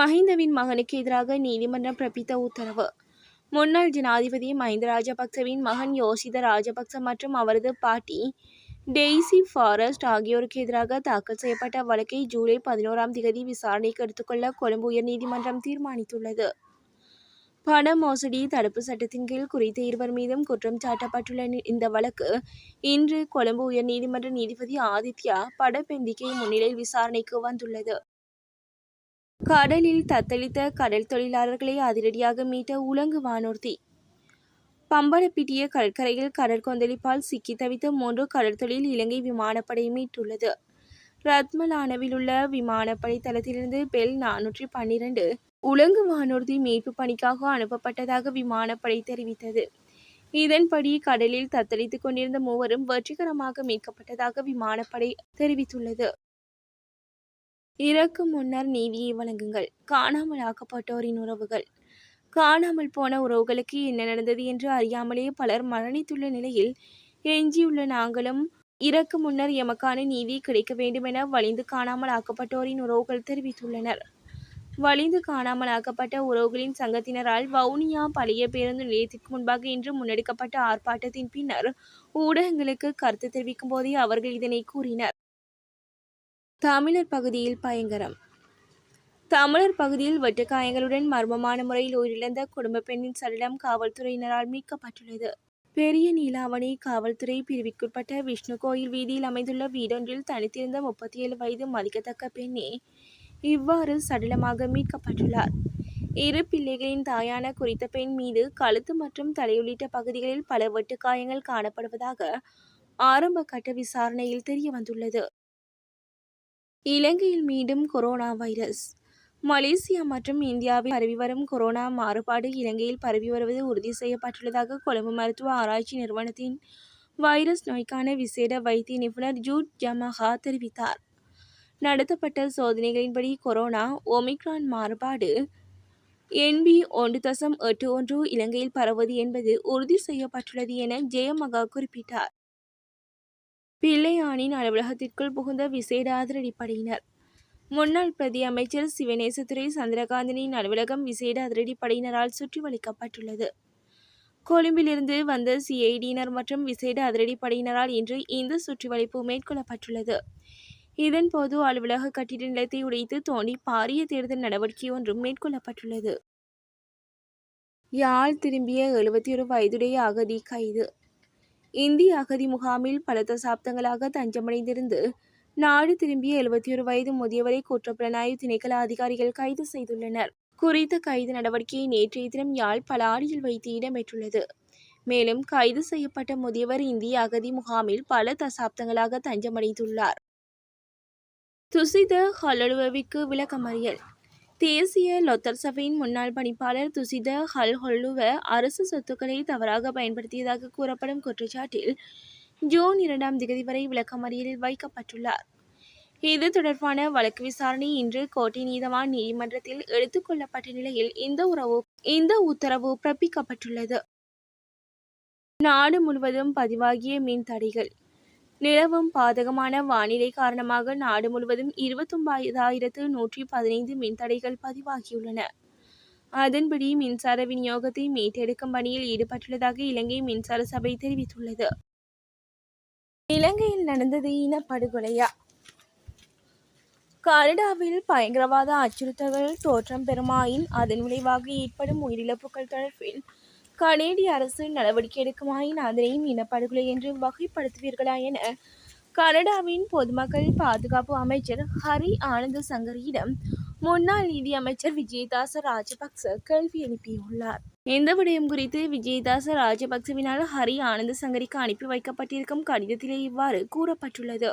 மஹிந்தவின் மகனுக்கு எதிராக நீதிமன்றம் பிறப்பித்த உத்தரவு. முன்னாள் ஜனாதிபதி மஹிந்த ராஜபக்சவின் மகன் யோசித ராஜபக்ச மற்றும் அவரது பாட்டி டெய்சி ஃபாரஸ்ட் ஆகியோருக்கு எதிராக தாக்கல் செய்யப்பட்ட வழக்கை ஜூலை பதினோராம் தேதி விசாரணைக்கு எடுத்துக்கொள்ள கொழும்பு உயர்நீதிமன்றம் தீர்மானித்துள்ளது. பண மோசடி தடுப்பு சட்டத்தின் கீழ் குறித்த இருவர் மீதும் குற்றம் சாட்டப்பட்டுள்ள இந்த வழக்கு இன்று கொழும்பு உயர்நீதிமன்ற நீதிபதி ஆதித்யா படப்பெண்டிக்கை முன்னிலையில் விசாரணைக்கு வந்துள்ளது. கடலில் தத்தளித்த கடல் தொழிலாளர்களை அதிரடியாக மீட்ட உலங்கு வானூர்தி. பம்படப்பிட்டிய கடற்கரையில் கடற்கொந்தளிப்பால் சிக்கி தவித்த மூன்று கடற்தொழில் இலங்கை விமானப்படை மீட்டுள்ளது. ரத்மலானவில் உள்ள விமானப்படை தளத்திலிருந்து பெல் நானூற்றி பன்னிரண்டு உலங்கு வானூர்தி மீட்பு பணிக்காக அனுப்பப்பட்டதாக விமானப்படை தெரிவித்தது. இதன்படி கடலில் தத்தளித்துக் கொண்டிருந்த மூவரும் வெற்றிகரமாக மீட்கப்பட்டதாக விமானப்படை தெரிவித்துள்ளது. இறக்கும் முன்னர் நீதியை வழங்குங்கள். காணாமல் ஆக்கப்பட்டோரின் உறவுகள். காணாமல் போன உறவுகளுக்கு என்ன நடந்தது என்று அறியாமலே பலர் மரணித்துள்ள நிலையில் எஞ்சியுள்ள நாங்களும் இறக்கு முன்னர் எமக்கான நீதி கிடைக்க வேண்டுமென வலிந்து காணாமல் ஆக்கப்பட்டோரின் உறவுகள் தெரிவித்துள்ளனர். வலிந்து காணாமல் ஆக்கப்பட்ட உறவுகளின் சங்கத்தினரால் வவுனியா பழைய பேருந்து நிலையத்திற்கு முன்பாக இன்று முன்னெடுக்கப்பட்ட ஆர்ப்பாட்டத்தின் பின்னர் ஊடகங்களுக்கு கருத்து தெரிவிக்கும் போதே அவர்கள் இதனை கூறினர். தமிழர் பகுதியில் பயங்கரம். தமிழர் பகுதியில் வெட்டுக்காயங்களுடன் மர்மமான முறையில் உயிரிழந்த குடும்ப பெண்ணின் சடலம் காவல்துறையினரால் மீட்கப்பட்டுள்ளது. பெரிய நீலாவணி காவல்துறை பிரிவிற்குட்பட்ட விஷ்ணு கோயில் வீதியில் அமைந்துள்ள வீடொன்றில் தனித்திருந்த முப்பத்தி ஏழு வயது மதிக்கத்தக்க பெண்ணே இவ்வாறு சடலமாக மீட்கப்பட்டுள்ளார். இரு பிள்ளைகளின் தாயான குறித்த பெண் மீது கழுத்து மற்றும் தலை உள்ளிட்ட பகுதிகளில் பல வெட்டுக்காயங்கள் காணப்படுவதாக ஆரம்ப கட்ட விசாரணையில் தெரிய வந்துள்ளது இலங்கையில் மீண்டும் கொரோனா வைரஸ். மலேசியா மற்றும் இந்தியாவில் பரவி வரும் கொரோனா மாறுபாடு இலங்கையில் பரவி வருவது உறுதி செய்யப்பட்டுள்ளதாக கொழும்பு மருத்துவ ஆராய்ச்சி நிறுவனத்தின் வைரஸ் நோய்க்கான விசேட வைத்திய நிபுணர் ஜூட் ஜமஹா தெரிவித்தார். நடத்தப்பட்ட சோதனைகளின்படி கொரோனா ஒமிக்ரான் மாறுபாடு என்பி ஒன்று தசம் எட்டு ஒன்று இலங்கையில் பரவுவது என்பது உறுதி செய்யப்பட்டுள்ளது என ஜெயமகா குறிப்பிட்டார். பிள்ளையானின் அலுவலகத்திற்குள் புகுந்த விசேட அதிரடிப்படையினர் முன்னாள் பிரதி அமைச்சர் சிவநேசத்துறை சந்திரகாந்தனின் அலுவலகம் விசேட அதிரடிப்படையினரால் சுற்றி வளைக்கப்பட்டுள்ளது கொழும்பிலிருந்து வந்த சிஐடியினர் மற்றும் விசேட அதிரடிப்படையினரால் இன்று இந்த சுற்றிவளைப்பு மேற்கொள்ளப்பட்டுள்ளது. இதன்போது அலுவலக கட்டிட நிலத்தை உடைத்து தோண்டி பாரிய தேர்தல் நடவடிக்கை ஒன்றும் மேற்கொள்ளப்பட்டுள்ளது. யாழ் திரும்பிய எழுபத்தி ஒரு வயதுடைய அகதி கைது. இந்திய அகதி முகாமில் பல தசாப்தங்களாக தஞ்சமடைந்திருந்து நாடு திரும்பிய எழுபத்தி ஒரு வயது முதியவரை குற்றப்புலனாய்வு திணைக்கள அதிகாரிகள் கைது செய்துள்ளனர். குறித்த கைது நடவடிக்கையை நேற்றைய தினம் யாழ் பலாடியில் வைத்து இடம்பெற்றுள்ளது. மேலும் கைது செய்யப்பட்ட முதியவர் இந்திய அகதி முகாமில் பல தசாப்தங்களாக தஞ்சமடைந்துள்ளார். துசித ஹொலலுவவிற்கு விளக்கமறியல். தேசிய லொத்தர் சபையின் முன்னாள் பணிப்பாளர் துசித ஹல் ஹொல்லுவ அரசு சொத்துக்களை தவறாக பயன்படுத்தியதாக கூறப்படும் குற்றச்சாட்டில் ஜூன் இரண்டாம் திகதி வரை விளக்கமறியலில் வைக்கப்பட்டுள்ளார். இது தொடர்பான வழக்கு விசாரணை இன்று கோட்டை நீதவான் நீதிமன்றத்தில் எடுத்துக்கொள்ளப்பட்ட நிலையில் இந்த உறவு இந்த உத்தரவு பிறப்பிக்கப்பட்டுள்ளது. நாடு முழுவதும் பதிவாகிய மின் தடைகள் நிலவும் பாதகமான வானிலை காரணமாக நாடு முழுவதும் இருபத்தொன்பதாயிரத்து நூற்றி பதினைந்து மின்தடைகள் பதிவாகியுள்ளன. அதன்படி மின்சார விநியோகத்தை மீட்டெடுக்கும் பணியில் ஈடுபட்டுள்ளதாக இலங்கை மின்சார சபை தெரிவித்துள்ளது. இலங்கையில் நடந்தது இனப்படுகொலையா? கனடாவில் பயங்கரவாத அச்சுறுத்தல்கள் தோற்றம் பெறுமாயின் அதன் விளைவாக ஏற்படும் உயிரிழப்புகள் தொடர்பில் கனேடிய அரசு நடவடிக்கை எடுக்குமாயின் அதனையும் இனப்படுகொலை என்று வகைப்படுத்துவீர்களா என கனடாவின் பொதுமக்கள் பாதுகாப்பு அமைச்சர் ஹரி ஆனந்த சங்கரியிடம் முன்னாள் நிதியமைச்சர் விஜயதாச ராஜபக்ச கேள்வி எழுப்பியுள்ளார். இந்த விடயம் குறித்து விஜயதாச ராஜபக்சவினால் ஹரி ஆனந்த சங்கரிக்கு அனுப்பி வைக்கப்பட்டிருக்கும் கடிதத்திலே இவ்வாறு கூறப்பட்டுள்ளது.